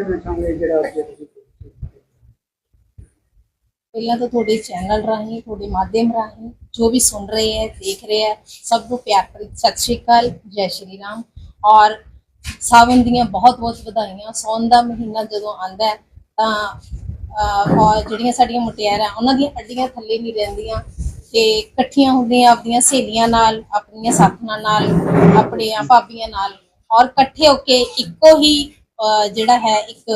ਮੈਂ ਚਾਹੁੰਗਾ ਜਿਹੜਾ ਅੱਜ ਤੁਸੀਂ ਪਹਿਲਾਂ ਤਾਂ ਤੁਹਾਡੇ ਚੈਨਲ ਰਾਹੀਂ, ਤੁਹਾਡੇ ਮਾਧਿਅਮ ਰਾਹੀਂ ਜੋ ਵੀ ਸੁਣ ਰਹੇ ਹੈ, ਦੇਖ ਰਹੇ ਹੈ, ਸਭ ਨੂੰ ਪਿਆਰ ਭਰੀ ਸਤਿ ਸ਼੍ਰੀ ਅਕਾਲ, ਜੈ ਸ਼੍ਰੀ ਰਾਮ। ਔਰ ਸਾਵਨ ਦੀਆਂ ਬਹੁਤ ਬਹੁਤ ਵਧਾਈਆਂ। ਸੌਣ ਦਾ ਮਹੀਨਾ ਜਦੋਂ ਆਂਦਾ ਹੈ, ਤਾਂ ਔਰ ਜਿਹੜੀਆਂ ਸਾਡੀਆਂ ਮੁਟਿਆਰਾਂ, ਉਹਨਾਂ ਦੀਆਂ ਅੱਡੀਆਂ ਥੱਲੇ ਨਹੀਂ ਰਹਿੰਦੀਆਂ ਤੇ ਇਕੱਠੀਆਂ ਹੁੰਦੀਆਂ ਆਪਣੀਆਂ ਸਹੇਲੀਆਂ ਨਾਲ, ਆਪਣੀਆਂ ਸਾਥਣਾਂ ਨਾਲ ਆਪਣੀਆਂ ਭਾਬੀਆਂ ਨਾਲ। ਔਰ ਇਕੱਠੇ ਹੋ ਕੇ ਇੱਕੋ ਹੀ ਜਿਹੜਾ ਹੈ ਇੱਕ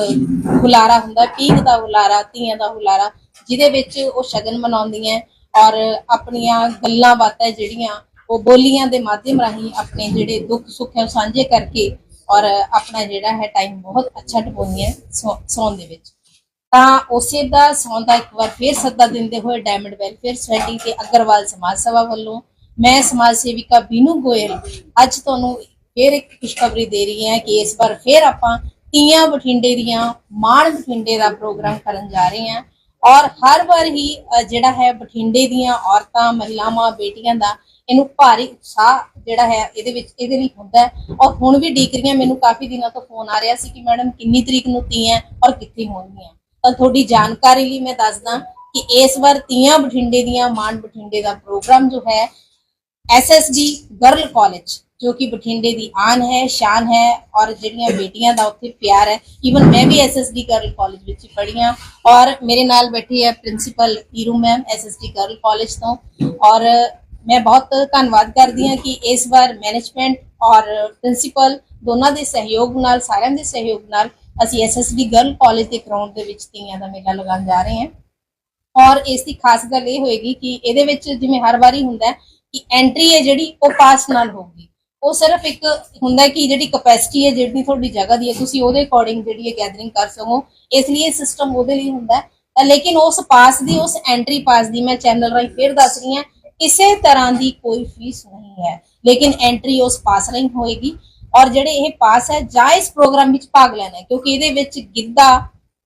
ਹੁਲਾਰਾ ਹੁੰਦਾ, ਪੀਂਘ ਦਾ ਹੁਲਾਰਾ, ਧੀਆਂ ਦਾ ਹੁਲਾਰਾ, ਜਿਹਦੇ ਵਿੱਚ ਉਹ ਸ਼ਗਨ ਮਨਾਉਂਦੀਆਂ ਔਰ ਆਪਣੀਆਂ ਗੱਲਾਂ ਬਾਤਾਂ ਜਿਹੜੀਆਂ ਉਹ ਬੋਲੀਆਂ ਦੇ ਮਾਧਿਅਮ ਰਾਹੀਂ ਆਪਣੇ ਜਿਹੜੇ ਦੁੱਖ ਸੁੱਖ ਹੈ ਸਾਂਝੇ ਕਰਕੇ ਔਰ ਆਪਣਾ ਜਿਹੜਾ ਹੈ ਟਾਈਮ ਬਹੁਤ ਅੱਛਾ ਟਪਾਉਂਦੀਆਂ ਸੌ- ਸੌਣ ਦੇ ਵਿੱਚ। ਤਾਂ ਉਸੇ ਦਾ ਸੌਣ ਦਾ ਇੱਕ ਵਾਰ ਫੇਰ ਸੱਦਾ ਦਿੰਦੇ ਹੋਏ ਡਾਇਮੰਡ ਵੈਲਫੇਅਰ ਸੋਸਾਇਟੀ ਤੇ ਅਗਰਵਾਲ ਸਮਾਜ ਸਭਾ ਵੱਲੋਂ ਮੈਂ ਸਮਾਜ ਸੇਵਿਕਾ ਬੀਨੂ ਗੋਇਲ ਅੱਜ ਤੁਹਾਨੂੰ ਫੇਰ ਇੱਕ ਖੁਸ਼ਖਬਰੀ ਦੇ ਰਹੀ ਹਾਂ ਕਿ ਇਸ ਵਾਰ ਫੇਰ ਆਪਾਂ ਤੀਆਂ ਬਠਿੰਡੇ ਦੀਆਂ, ਮਾਣ ਬਠਿੰਡੇ ਦਾ ਪ੍ਰੋਗਰਾਮ ਕਰਨ ਜਾ ਰਹੇ ਹਾਂ। ਔਰ ਹਰ ਵਾਰ ਹੀ ਜਿਹੜਾ ਹੈ ਬਠਿੰਡੇ ਦੀਆਂ ਔਰਤਾਂ, ਮਹਿਲਾਵਾਂ, ਬੇਟੀਆਂ ਦਾ ਇਹਨੂੰ ਭਾਰੀ ਉਤਸ਼ਾਹ ਜਿਹੜਾ ਹੈ ਇਹਦੇ ਵਿੱਚ, ਇਹਦੇ ਲਈ ਹੁੰਦਾ ਔਰ ਹੁਣ ਵੀ ਡੀਕ ਮੈਨੂੰ ਕਾਫੀ ਦਿਨਾਂ ਤੋਂ ਫੋਨ ਆ ਰਿਹਾ ਸੀ ਕਿ ਮੈਡਮ ਕਿੰਨੀ ਤਰੀਕ ਨੂੰ ਤੀਆਂ ਔਰ ਕਿੱਥੇ ਹੋਣਗੀਆਂ। ਤਾਂ ਤੁਹਾਡੀ ਜਾਣਕਾਰੀ ਲਈ ਮੈਂ ਦੱਸਦਾ ਕਿ ਇਸ ਵਾਰ ਤੀਆਂ ਬਠਿੰਡੇ ਦੀਆਂ ਮਾਨ ਬਠਿੰਡੇ ਦਾ ਪ੍ਰੋਗਰਾਮ ਜੋ ਹੈ ਐਸਐਸਡੀ ਗਰਲ ਕਾਲਜ ਜੋ ਕਿ ਬਠਿੰਡੇ ਦੀ ਆਨ ਹੈ, ਸ਼ਾਨ ਹੈ ਔਰ ਜਿਹੜੀਆਂ ਬੇਟੀਆਂ ਦਾ ਉੱਥੇ ਪਿਆਰ ਹੈ ਈਵਨ ਮੈਂ ਵੀ ਐਸਐਸਡੀ ਗਰਲ ਕਾਲਜ ਵਿੱਚ ਪੜ੍ਹੀ ਹਾਂ ਔਰ ਮੇਰੇ ਨਾਲ ਬੈਠੀ ਹੈ principal Iru ma'am SSD girl college ਤੋਂ ਔਰ ਮੈਂ ਬਹੁਤ ਧੰਨਵਾਦ ਕਰਦੀ ਹਾਂ ਕਿ ਇਸ ਵਾਰ ਮੈਨੇਜਮੈਂਟ ਔਰ ਪ੍ਰਿੰਸੀਪਲ ਦੋਨਾਂ ਦੇ ਸਹਿਯੋਗ ਨਾਲ, ਸਾਰਿਆਂ ਦੇ ਸਹਿਯੋਗ ਨਾਲ ਅਸੀਂ ਐਸਐਸਡੀ ਗਰਲ ਕਾਲਜ ਦੇ ਗਰਾਊਂਡ ਦੇ ਵਿੱਚ ਤੀਆਂ ਦਾ ਮੇਲਾ ਲਗਾਉਣ ਜਾ ਰਹੇ ਹਾਂ। ਔਰ ਇਸ ਦੀ ਖਾਸ ਗੱਲ ਇਹ ਹੋਏਗੀ ਕਿ ਇਹਦੇ ਵਿੱਚ ਜਿਵੇਂ ਹਰ ਵਾਰੀ ਹੁੰਦਾ ਕਿ ਐਂਟਰੀ ਹੈ ਜਿਹੜੀ ਉਹ ਪਾਸ ਨਾਲ ਹੋਊਗੀ। ਉਹ ਸਿਰਫ ਇੱਕ ਹੁੰਦਾ ਕਿ ਜਿਹੜੀ ਕਪੈਸਿਟੀ ਹੈ ਜਿਹੜੀ ਤੁਹਾਡੀ ਜਗ੍ਹਾ ਦੀ ਹੈ, ਤੁਸੀਂ ਉਹਦੇ ਅਕੋਰਡਿੰਗ ਜਿਹੜੀ ਹੈ ਗੈਦਰਿੰਗ ਕਰ ਸਕੋ। ਇਸ ਲਈ ਇਹ ਸਿਸਟਮ ਉਹਦੇ ਲਈ ਹੁੰਦਾ ਹੈ। ਲੇਕਿਨ ਉਸ ਪਾਸ ਦੀ, ਉਸ ਐਂਟਰੀ ਪਾਸ ਦੀ ਮੈਂ ਚੈਨਲ ਰਾਹੀਂ ਫੇਰ ਦੱਸ ਰਹੀ ਹਾਂ, ਕਿਸੇ ਤਰ੍ਹਾਂ ਦੀ ਕੋਈ ਫੀਸ ਨਹੀਂ ਹੈ। ਲੇਕਿਨ ਐਂਟਰੀ ਉਸ ਪਾਸ ਰਾਹੀਂ ਹੋਏਗੀ ਔਰ ਜਿਹੜੇ ਇਹ ਪਾਸ ਹੈ, ਜਾਂ ਇਸ ਪ੍ਰੋਗਰਾਮ ਵਿੱਚ ਭਾਗ ਲੈਣਾ ਹੈ, ਕਿਉਂਕਿ ਇਹਦੇ ਵਿੱਚ ਗਿੱਧਾ,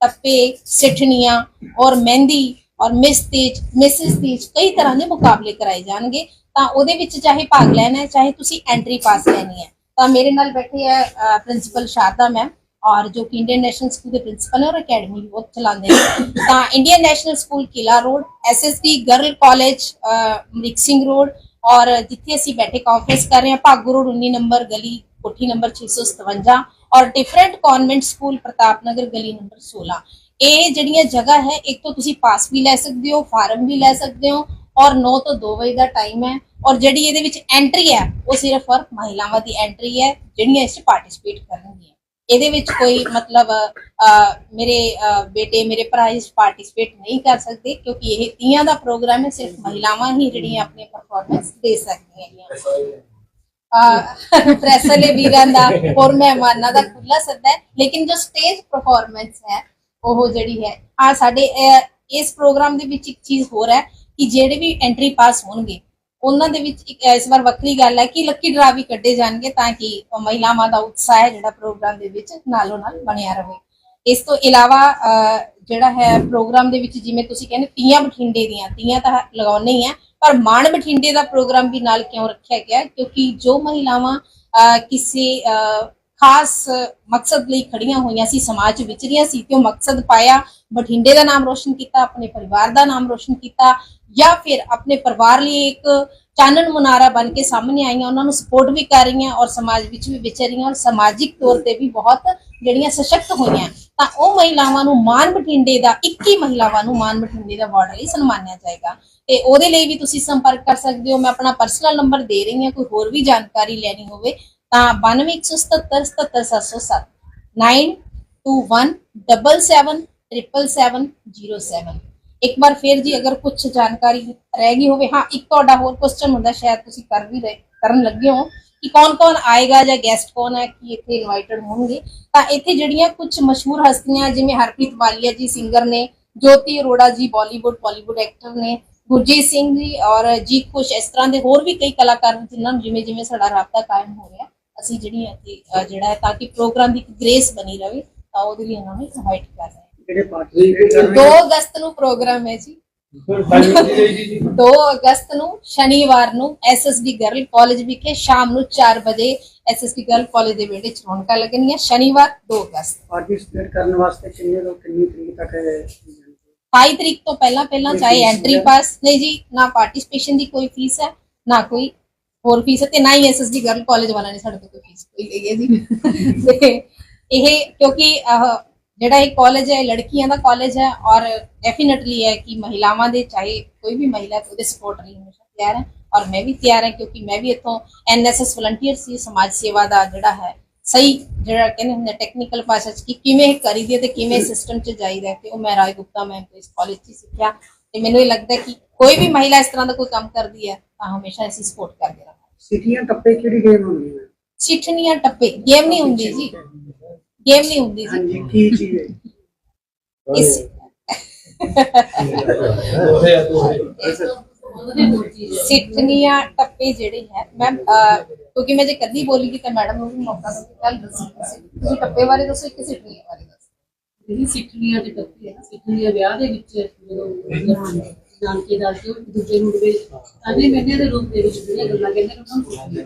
ਟੱਪੇ, ਸਿੱਠਣੀਆਂ ਔਰ ਮਹਿੰਦੀ ਔਰ ਮਿਸ ਤੇਜ ਮਿਸਿਸ ਤੇਜ ਕਈ ਤਰ੍ਹਾਂ ਦੇ ਮੁਕਾਬਲੇ ਕਰਾਏ ਜਾਣਗੇ। ਤਾਂ ਉਹਦੇ ਵਿੱਚ ਚਾਹੇ ਭਾਗ ਲੈਣਾ ਹੈ, ਚਾਹੇ ਤੁਸੀਂ ਐਂਟਰੀ ਪਾਸ ਲੈਣੀ ਹੈ। ਤਾਂ ਮੇਰੇ ਨਾਲ ਬੈਠੇ ਹੈ ਪ੍ਰਿੰਸੀਪਲ ਸ਼ਾਰਦਾ ਮੈਮ ਔਰ ਜੋ ਕਿ ਇੰਡੀਅਨ ਨੈਸ਼ਨਲ ਸਕੂਲ ਦੇ ਪ੍ਰਿੰਸੀਪਲ ਔਰ ਅਕੈਡਮੀ ਵੀ ਬਹੁਤ ਚਲਾਉਂਦੇ ਨੇ। ਤਾਂ Indian national school Kila road SSD girl college Amrik Singh road ਔਰ ਜਿੱਥੇ ਅਸੀਂ ਬੈਠੇ ਕਾਨਫਰੰਸ ਕਰ ਰਹੇ ਹਾਂ, ਭਾਗੂ ਰੋਡ 19 ਨੰਬਰ ਗਲੀ ਕੋਠੀ ਨੰਬਰ 657 ਔਰ different convent school Pratap Nagar ਗਲੀ ਨੰਬਰ 16 ਇਹ ਜਿਹੜੀਆਂ ਜਗ੍ਹਾ ਹੈ, ਇੱਕ ਤੋਂ ਤੁਸੀਂ ਪਾਸ ਵੀ ਲੈ ਸਕਦੇ ਹੋ, ਫਾਰਮ ਵੀ ਲੈ ਸਕਦੇ ਹੋ ਔਰ 9 ਤੋਂ 2 ਵਜੇ ਦਾ ਟਾਈਮ ਹੈ ਔਰ ਜਿਹੜੀ ਇਹਦੇ ਵਿੱਚ ਐਂਟਰੀ ਹੈ, ਉਹ ਸਿਰਫ ਔਰ ਮਹਿਲਾਵਾਂ ਦੀ ਐਂਟਰੀ ਹੈ, ਜਿਹੜੀਆਂ ਇਸ 'ਚ ਪਾਰਟਿਸਿਪੇਟ ਕਰਨਗੀਆਂ। ਇਹਦੇ ਵਿੱਚ ਕੋਈ ਮਤਲਬ ਮੇਰੇ ਬੇਟੇ, ਮੇਰੇ ਭਰਾ ਇਸ ਪਾਰਟਿਸਿਪੇਟ ਨਹੀਂ ਕਰ ਸਕਦੇ ਕਿਉਂਕਿ ਇਹ ਤੀਆਂ ਦਾ ਪ੍ਰੋਗਰਾਮ ਹੈ, ਸਿਰਫ ਮਹਿਲਾਵਾਂ ਹੀ ਜਿਹੜੀਆਂ ਆਪਣੀ ਪਰਫਾਰਮੈਂਸ ਦੇ ਸਕਦੀਆਂ ਹੈਗੀਆਂ। ਪ੍ਰੈਸ ਵੀਰਾਂ ਦਾ, ਹੋਰ ਮਹਿਮਾਨਾਂ ਦਾ ਖੁੱਲਾ ਸੱਦਾ ਹੈ। ਲੇਕਿਨ ਜੋ ਸਟੇਜ ਪਰਫਾਰਮੈਂਸ ਹੈ, ਉਹ ਜਿਹੜੀ ਹੈ ਆ ਸਾਡੇ ਇਸ ਪ੍ਰੋਗਰਾਮ ਦੇ ਵਿੱਚ ਇੱਕ ਚੀਜ਼ ਹੋਰ ਹੈ ਕਿ ਜਿਹੜੇ ਵੀ ਐਂਟਰੀ ਪਾਸ ਹੋਣਗੇ ਉਹਨਾਂ ਦੇ ਵਿੱਚ ਇੱਕ ਇਸ ਵਾਰ ਵੱਖਰੀ ਗੱਲ ਹੈ ਕਿ ਲੱਕੀ ਡਰਾ ਵੀ ਕੱਢੇ ਜਾਣਗੇ ਤਾਂ ਕਿ ਮਹਿਲਾਵਾਂ ਦਾ ਉਤਸ਼ਾਹ ਹੈ ਜਿਹੜਾ ਪ੍ਰੋਗਰਾਮ ਦੇ ਵਿੱਚ ਨਾਲੋਂ ਨਾਲ ਬਣਿਆ ਰਹੇ। ਇਸ ਤੋਂ ਇਲਾਵਾ ਅਹ, ਜਿਹੜਾ ਹੈ ਪ੍ਰੋਗਰਾਮ ਦੇ ਵਿੱਚ ਜਿਵੇਂ ਤੁਸੀਂ ਕਹਿੰਦੇ ਤੀਆਂ ਬਠਿੰਡੇ ਦੀਆਂ ਤੀਆਂ ਤਾਂ ਲਗਾਉਣੇ ਹੀ ਆ ਪਰ ਮਾਣ ਬਠਿੰਡੇ ਦਾ ਪ੍ਰੋਗਰਾਮ ਵੀ ਨਾਲ ਕਿਉਂ ਰੱਖਿਆ ਗਿਆ? ਕਿਉਂਕਿ ਜੋ ਮਹਿਲਾਵਾਂ ਅਹ, ਕਿਸੇ ਅਹ, ਖਾਸ ਮਕਸਦ ਲਈ ਖੜੀਆਂ ਹੋਈਆਂ ਸੀ, ਸਮਾਜ ਵਿੱਚ ਵਿਚਰੀਆਂ ਸੀ ਤੇ ਉਹ ਮਕਸਦ ਪਾਇਆ, ਬਠਿੰਡੇ ਦਾ ਨਾਮ ਰੋਸ਼ਨ ਕੀਤਾ, ਆਪਣੇ ਪਰਿਵਾਰ ਦਾ ਨਾਮ ਰੋਸ਼ਨ ਕੀਤਾ ਜਾਂ ਫਿਰ ਆਪਣੇ ਪਰਿਵਾਰ ਲਈ ਇੱਕ ਚਾਨਣ ਮੁਨਾਰਾ ਬਣ ਕੇ ਸਾਹਮਣੇ ਆਈਆਂ, ਉਹਨਾਂ ਨੂੰ ਸਪੋਰਟ ਵੀ ਕਰ ਰਹੀਆਂ ਔਰ ਸਮਾਜ ਵਿੱਚ ਵੀ ਵਿਚਰ ਔਰ ਸਮਾਜਿਕ ਤੌਰ ਤੇ ਵੀ ਬਹੁਤ ਜਿਹੜੀਆਂ ਸਸ਼ਕਤ ਹੋਈਆਂ। ਤਾਂ ਉਹ ਮਹਿਲਾਵਾਂ ਨੂੰ ਮਾਨ ਬਠਿੰਡੇ ਦਾ 21 ਮਹਿਲਾਵਾਂ ਨੂੰ ਮਾਨ ਬਠਿੰਡੇ ਦਾ ਅਵਾਰਡ ਲਈ ਸਨਮਾਨਿਆ ਜਾਏਗਾ। ਤੇ ਉਹਦੇ ਲਈ ਵੀ ਤੁਸੀਂ ਸੰਪਰਕ ਕਰ ਸਕਦੇ ਹੋ, ਮੈਂ ਆਪਣਾ ਪਰਸਨਲ ਨੰਬਰ ਦੇ ਰਹੀ ਹਾਂ, ਕੋਈ ਹੋਰ ਵੀ ਜਾਣਕਾਰੀ ਲੈਣੀ ਹੋਵੇ ਤਾਂ 9217777707 9217777707 ਇੱਕ ਵਾਰ ਫਿਰ ਜੀ ਅਗਰ ਕੁਝ ਜਾਣਕਾਰੀ ਰਹਿ ਗਈ ਹੋਵੇ, ਹਾਂ, ਇੱਕ ਤੁਹਾਡਾ ਹੋਰ ਕੁਐਸਚਨ ਹੁੰਦਾ, ਸ਼ਾਇਦ ਤੁਸੀਂ ਕਰ ਵੀ ਰਹੇ, ਕਰਨ ਲੱਗੇ ਹੋ ਕਿ ਕੌਣ ਕੌਣ ਆਏਗਾ ਜਾਂ ਗੈਸਟ ਕੌਣ ਹੈ, ਕਿ ਇੱਥੇ ਇਨਵਾਈਟਡ ਹੋਣਗੇ। ਤਾਂ ਇੱਥੇ ਜਿਹੜੀਆਂ ਕੁਝ ਮਸ਼ਹੂਰ ਹਸਤੀਆਂ, ਜਿਵੇਂ ਹਰਪ੍ਰੀਤ ਵਾਲੀਆ ਜੀ ਸਿੰਗਰ ਨੇ, ਜੋਤੀ ਅਰੋੜਾ ਜੀ ਬਾਲੀਵੁੱਡ ਬਾਲੀਵੁੱਡ ਐਕਟਰ ਨੇ, ਗੁਰਜੀਤ ਸਿੰਘ ਜੀ ਔਰ ਜੀਤ ਖੁਸ਼ ਇਸ ਤਰ੍ਹਾਂ ਦੇ ਹੋਰ ਵੀ ਕਈ ਕਲਾਕਾਰ ਨੇ, ਜਿਨ੍ਹਾਂ ਨੂੰ ਜਿਵੇਂ ਜਿਵੇਂ ਸਾਡਾ ਰਾਬਤਾ ਕਾਇਮ ਹੋ ਰਿਹਾ ਅਸੀਂ ਜਿਹੜੀਆਂ ਇੱਥੇ ਜਿਹੜਾ ਹੈ ਤਾਂ ਕਿ ਪ੍ਰੋਗਰਾਮ ਦੀ ਗ੍ਰੇਸ ਬਣੀ ਰਵੇ ਤਾਂ ਉਹਦੇ ਲਈ ਉਹਨਾਂ ਨੂੰ ਇਨਵਾਈਟ ਕਰ ਰਹੇ ਹਾਂ। ਜਿਹੜੇ ਰਹੇ 2 ਨੇ ਅਗਸਤ ਨੂੰ ਪ੍ਰੋਗਰਾਮ ਹੈ ਜੀ। 2 ਅਗਸਤ ਨੂੰ ਸ਼ਨੀਵਾਰ ਨੂੰ ਐਸਐਸਡੀ ਗਰਲ ਕਾਲਜ ਵਿਖੇ ਸ਼ਾਮ ਨੂੰ 4 ਵਜੇ ਐਸਐਸਡੀ ਗਰਲ ਕਾਲਜ ਦੇ ਵਿਹੜੇ ਚ ਰੌਣਕਾਂ ਲੱਗਣੀਆਂ ਸ਼ਨੀਵਾਰ 2 ਅਗਸਤ। ਪਾਰਟਿਸਿਪੇਟ ਕਰਨ ਵਾਸਤੇ ਕਿੰਨੇ ਲੋਕ ਕਿੰਨੀ ਤਰੀਕ ਤੱਕ ਹੈ? 22 ਤਰੀਕ ਤੋਂ ਪਹਿਲਾਂ ਪਹਿਲਾਂ ਚਾਹੇ ਐਂਟਰੀ? ਪਾਸ ਨਹੀਂ ਜੀ ਨਾ ਪਾਰਟਿਸਿਪੇਸ਼ਨ ਦੀ ਕੋਈ ਫੀਸ ਹੈ ਨਾ ਕੋਈ ਹੋਰ ਫੀਸ ਤੇ ਨਾ ਹੀ ਐਸਐਸਡੀ ਗਰਲ ਕਾਲਜ ਵਾਲਾ ਨੇ ਸਾਡੇ ਤੋਂ ਕੋਈ ਫੀਸ ਕੋਈ ਲਈ ਹੈ ਜੀ। ਤੇ ਇਹ ਕਿਉਂਕਿ ਜਿਹੜਾ ਇਹ ਕਾਲਜ ਹੈ ਲੜਕੀਆਂ ਦਾ ਕਾਲਜ ਹੈ ਔਰ ਡੈਫੀਨਿਟਲੀ ਹੈ ਕਿ ਮਹਿਲਾਵਾਂ ਦੇ ਚਾਹੇ ਕੋਈ ਵੀ ਮਹਿਲਾ ਉਹਦੇ ਸਪੋਰਟ ਲਈ ਹਮੇਸ਼ਾ ਤਿਆਰ ਹੈ ਔਰ ਮੈਂ ਵੀ ਤਿਆਰ ਹਾਂ ਕਿਉਂਕਿ ਮੈਂ ਵੀ ਇੱਥੋਂ ਐਨਐਸਐਸ ਵਲੰਟੀਅਰ ਸੀ ਸਮਾਜ ਸੇਵਾ ਦਾ ਜਿਹੜਾ ਹੈ ਸਹੀ ਜਿਹੜਾ ਕਹਿੰਦੇ ਹੁੰਦੇ ਟੈਕਨੀਕਲ ਭਾਸ਼ਾ ਚ ਕਿ ਕਿਵੇਂ ਕਰੀਦੀ ਤੇ ਕਿਵੇਂ ਸਿਸਟਮ ਚ ਜਾਈਦਾ ਤੇ ਉਹ ਮੈਂ ਰਾਏ ਗੁਪਤਾ ਮੈਂ ਇਸ ਕਾਲਜ ਚ ਸਿੱਖਿਆ। ਤੇ ਮੈਨੂੰ ਇਹ ਲੱਗਦਾ ਕਿ ਕੋਈ ਵੀ ਮਹਿਲਾ ਇਸ ਤਰ੍ਹਾਂ ਦਾ ਕੋਈ ਕੰਮ ਕਰਦੀ ਹੈ ਤਾਂ ਹਮੇਸ਼ਾ ਅਸੀਂ ਸਪੋਰਟ ਕਰਦੇ ਰਹਾਂਗੇ ਸਿਟੀਆਂ ਟੱਪੇ ਕਿਹੜੀ ਗੇਮ ਹੁੰਦੀ ਹੈ? ਸਿੱਠਣੀਆਂ ਟੱਪੇ ਗੇਮ ਨਹੀਂ ਹੁੰਦੀ ਜੀ। ਗੇਮ ਨਹੀਂ ਹੁੰਦੀ ਜੀ। ਹਾਂਜੀ ਕੀ ਚੀਜ਼ ਹੈ? ਇਸ ਸਿੱਠਣੀਆਂ ਟੱਪੇ ਜਿਹੜੇ ਹੈ ਮੈਂ ਅਹ, ਕਿਉਂਕਿ ਮੈਂ ਜੇ ਕਦੀ ਬੋਲੀਗੀ ਤਾਂ ਮੈਡਮ ਨੂੰ ਵੀ ਮੌਕਾ ਦੋ ਕੱਲ ਦੱਸੋ ਤੁਸੀਂ ਟੱਪੇ ਬਾਰੇ ਦੱਸੋ ਇੱਕ ਸਿੱਠਣੀਆਂ ਬਾਰੇ ਜਿਹੜੀ ਸਿੱਠਣੀਆਂ ਦੇ ਟੱਪੇ ਆ ਸਿੱਠਣੀਆਂ ਵਿਆਹ ਦੇ ਵਿੱਚ ਜਦੋਂ ਨਾਨਕੇ ਦਾ ਕਿ ਦੂਜੇ ਨੂੰ ਦੇ ਅਜੇ ਦੇ ਰੂਪ ਦੇ ਵਿੱਚ ਜਿਹੜੀਆਂ ਗੱਲਾਂ ਕਹਿੰਦੇ ਨੇ, ਉਹਨਾਂ ਨੂੰ ਪੁੱਛਦੇ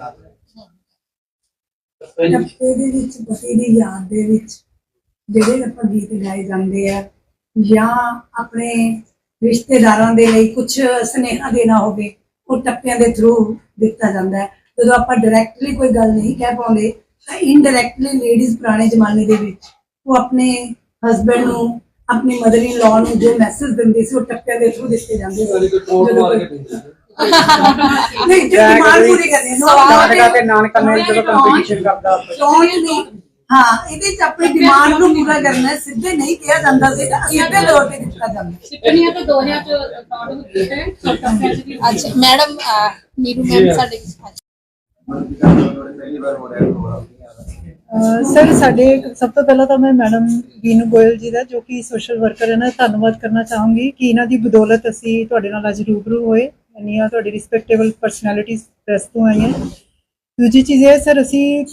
ਦੇ ਵਿੱਚ ਪਤੀ ਦੀ ਯਾਦ ਦੇ ਵਿੱਚ ਜਿਹੜੇ ਆਪਾਂ ਗੀਤ ਗਾਏ ਜਾਂਦੇ ਆ ਜਾਂ ਆਪਣੇ ਰਿਸ਼ਤੇਦਾਰਾਂ ਦੇ ਲਈ ਕੁਝ ਸੁਨੇਹਾ ਦੇਣਾ ਹੋਵੇ, ਉਹ ਟੱਪਿਆਂ ਦੇ ਥਰੂ ਦਿੱਤਾ ਜਾਂਦਾ ਹੈ। ਜਦੋਂ ਆਪਾਂ ਡਾਇਰੈਕਟਲੀ ਕੋਈ ਗੱਲ ਨਹੀਂ ਕਹਿ ਪਾਉਂਦੇ, ਤਾਂ ਇਨਡਾਇਰੈਕਟਲੀ ਲੇਡੀਜ਼ ਪੁਰਾਣੇ ਜ਼ਮਾਨੇ ਦੇ ਵਿੱਚ ਉਹ ਆਪਣੇ ਹਸਬੰਡ ਨੂੰ ਆਪਣੀ ਮਦਰ ਇਨ ਲਾਅ ਨੂੰ ਜੋ ਮੈਸੇਜ ਦਿੰਦੇ ਸੀ ਉਹ ਟੱਪਿਆਂ ਦੇ ਥਰੂ ਦਿੱਤੇ ਜਾਂਦੇ ਸੀ। ਨਹੀਂ ਜੋ ਡਿਮਾਂਡ ਪੂਰੀ ਕਰਨੀ ਨਾਟਕਾ ਤੇ ਨਾਨਕਾ ਨੇ ਜਦੋਂ ਕੰਪੀਟੀਸ਼ਨ ਕਰਦਾ। ਟੌਂਟ ਨਹੀਂ ਹਾਂ ਇਹਦੇ ਚ ਆਪਣੀ ਡਿਮਾਂਡ ਨੂੰ ਪੂਰਾ ਕਰਨਾ ਹੈ, ਸਿੱਧੇ ਨਹੀਂ ਕਿਹਾ ਜਾਂਦਾ ਸੀ ਤਾਂ ਸਿੱਧੇ ਤੌਰ ਤੇ ਦਿੱਤਾ ਜਾਂਦਾ ਸਿੱਠਣੀਆਂ ਤਾਂ ਦੋਹਰਿਆਂ ਚ ਕਾਊਂਟ ਹੁੰਦੀ ਹੈ। ਅੱਛਾ ਮੈਡਮ ਨੀਰੂ ਮੈਮ ਸਾਡੇ ਵਿੱਚ ਹਾਂਜੀ। ਅਹ ਸਰ, ਸਾਡੇ ਸਭ ਤੋਂ ਪਹਿਲਾਂ ਤਾਂ ਮੈਂ ਮੈਡਮ ਬੀਨੂ ਗੋਇਲ ਜੀ ਦਾ, ਜੋ ਕਿ ਸੋਸ਼ਲ ਵਰਕਰ ਹੈ ਨਾ, ਧੰਨਵਾਦ ਕਰਨਾ ਚਾਹੂੰਗੀ ਕਿ ਇਹਨਾਂ ਦੀ ਬਦੌਲਤ ਅਸੀਂ ਤੁਹਾਡੇ ਨਾਲ ਅੱਜ ਰੂਬਰੂ ਹੋਏ, ਇੰਨੀਆਂ ਤੁਹਾਡੀ ਰਿਸਪੈਕਟੇਬਲ ਪਰਸਨੈਲਿਟੀਜ਼ ਪ੍ਰੈਸ ਤੋਂ ਆਈਆਂ। ਦੂਜੀ ਚੀਜ਼ ਇਹ ਹੈ ਸਰ, ਅਸੀਂ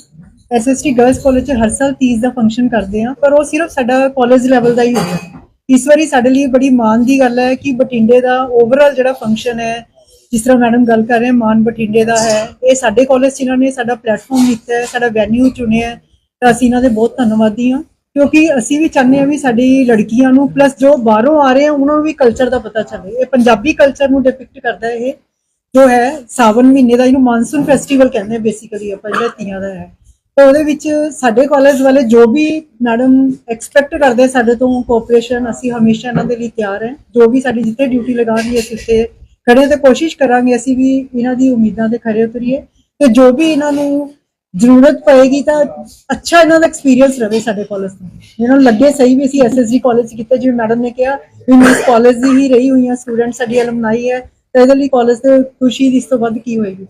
ਐਸਐਸਟੀ ਗਰਲਸ ਕਾਲਜ 'ਚ ਹਰ ਸਾਲ 30 ਦਾ ਫੰਕਸ਼ਨ ਕਰਦੇ ਹਾਂ, ਪਰ ਉਹ ਸਿਰਫ ਸਾਡਾ ਕਾਲਜ ਲੈਵਲ ਦਾ ਹੀ ਹੁੰਦਾ ਹੈ। ਇਸ ਵਾਰੀ ਸਾਡੇ ਲਈ ਬੜੀ ਮਾਣ ਦੀ ਗੱਲ ਹੈ ਕਿ ਬਠਿੰਡੇ ਦਾ ਓਵਰਆਲ ਜਿਹੜਾ ਫੰਕਸ਼ਨ ਹੈ, ਜਿਸ ਤਰ੍ਹਾਂ ਮੈਡਮ ਗੱਲ ਕਰ ਰਹੇ ਮਾਨ ਬਠਿੰਡੇ ਦਾ ਹੈ। ਇਹ ਸਾਡੇ ਕਾਲਜ 'ਚ ਇਹਨਾਂ ਨੇ ਸਾਡਾ ਪਲੇਟਫਾਰਮ ਦਿੱਤਾ ਹੈ, ਸਾਡਾ ਵੈਨਿਊ ਚੁਣਿਆ ਹੈ। ਤਾਂ ਅਸੀਂ ਇਹਨਾਂ ਦੇ ਬਹੁਤ ਧੰਨਵਾਦੀ ਹਾਂ, ਕਿਉਂਕਿ ਅਸੀਂ ਵੀ ਚਾਹੁੰਦੇ ਹਾਂ ਵੀ ਸਾਡੀ ਲੜਕੀਆਂ ਨੂੰ ਪਲੱਸ ਜੋ ਬਾਹਰੋਂ ਆ ਰਹੇ ਆ, ਉਹਨਾਂ ਨੂੰ ਵੀ ਕਲਚਰ ਦਾ ਪਤਾ ਚੱਲੇ। ਇਹ ਪੰਜਾਬੀ ਕਲਚਰ ਨੂੰ ਡਿਪਿਕਟ ਕਰਦਾ ਇਹ, ਜੋ ਹੈ ਸਾਵਨ ਮਹੀਨੇ ਦਾ ਇਹਨੂੰ ਮਾਨਸੂਨ ਫੈਸਟੀਵਲ ਕਹਿੰਦੇ ਬੇਸਿਕਲੀ ਆਪਾਂ ਜਿਹੜਾ ਤੀਆਂ ਦਾ ਹੈ। ਤਾਂ ਉਹਦੇ ਵਿੱਚ ਸਾਡੇ ਕਾਲਜ ਵਾਲੇ ਜੋ ਵੀ ਮੈਡਮ ਐਕਸਪੈਕਟ ਕਰਦੇ ਸਾਡੇ ਤੋਂ ਕੋਆਪਰੇਸ਼ਨ ਅਸੀਂ ਹਮੇਸ਼ਾ ਇਹਨਾਂ ਦੇ ਲਈ ਤਿਆਰ ਹੈ। ਜੋ ਵੀ ਸਾਡੀ ਜਿੱਥੇ ਡਿਊਟੀ ਲਗਾਉਣਗੇ, ਅਸੀਂ ਉੱਥੇ ਖੜੇ ਤੇ ਕੋਸ਼ਿਸ਼ ਕਰਾਂਗੇ ਅਸੀਂ ਵੀ ਇਹਨਾਂ ਦੀ ਉਮੀਦਾਂ ਤੇ ਖਰੇ ਉਤਰੀਏ। ਤੇ ਜੋ ਵੀ ਇਹਨਾਂ ਨੂੰ ਜ਼ਰੂਰਤ ਪਏਗੀ ਤਾਂ ਅੱਛਾ ਇਹਨਾਂ ਦਾ ਐਕਸਪੀਰੀਅੰਸ ਰਹੇ ਸਾਡੇ ਕਾਲਜ ਤੋਂ। ਇਹਨਾਂ ਨੂੰ ਲੱਗੇ ਸਹੀ ਵੀ ਅਸੀਂ ਐਸਐਸਜੀ ਕਾਲਜ ਕੀਤਾ, ਜਿਵੇਂ ਮੈਡਮ ਨੇ ਕਿਹਾ, ਵੀ ਮੈਂ ਇਸ ਕਾਲਜ ਦੀ ਹੀ ਰਹੀ ਹੋਈ ਹਾਂ ਸਟੂਡੈਂਟ ਸਾਡੀ ਅਲਮਨਾਈ ਹੈ, ਤਾਂ ਇਹਦੇ ਲਈ ਕਾਲਜ ਤੇ ਖੁਸ਼ੀ ਇਸ ਤੋਂ ਵੱਧ ਕੀ ਹੋਏਗੀ?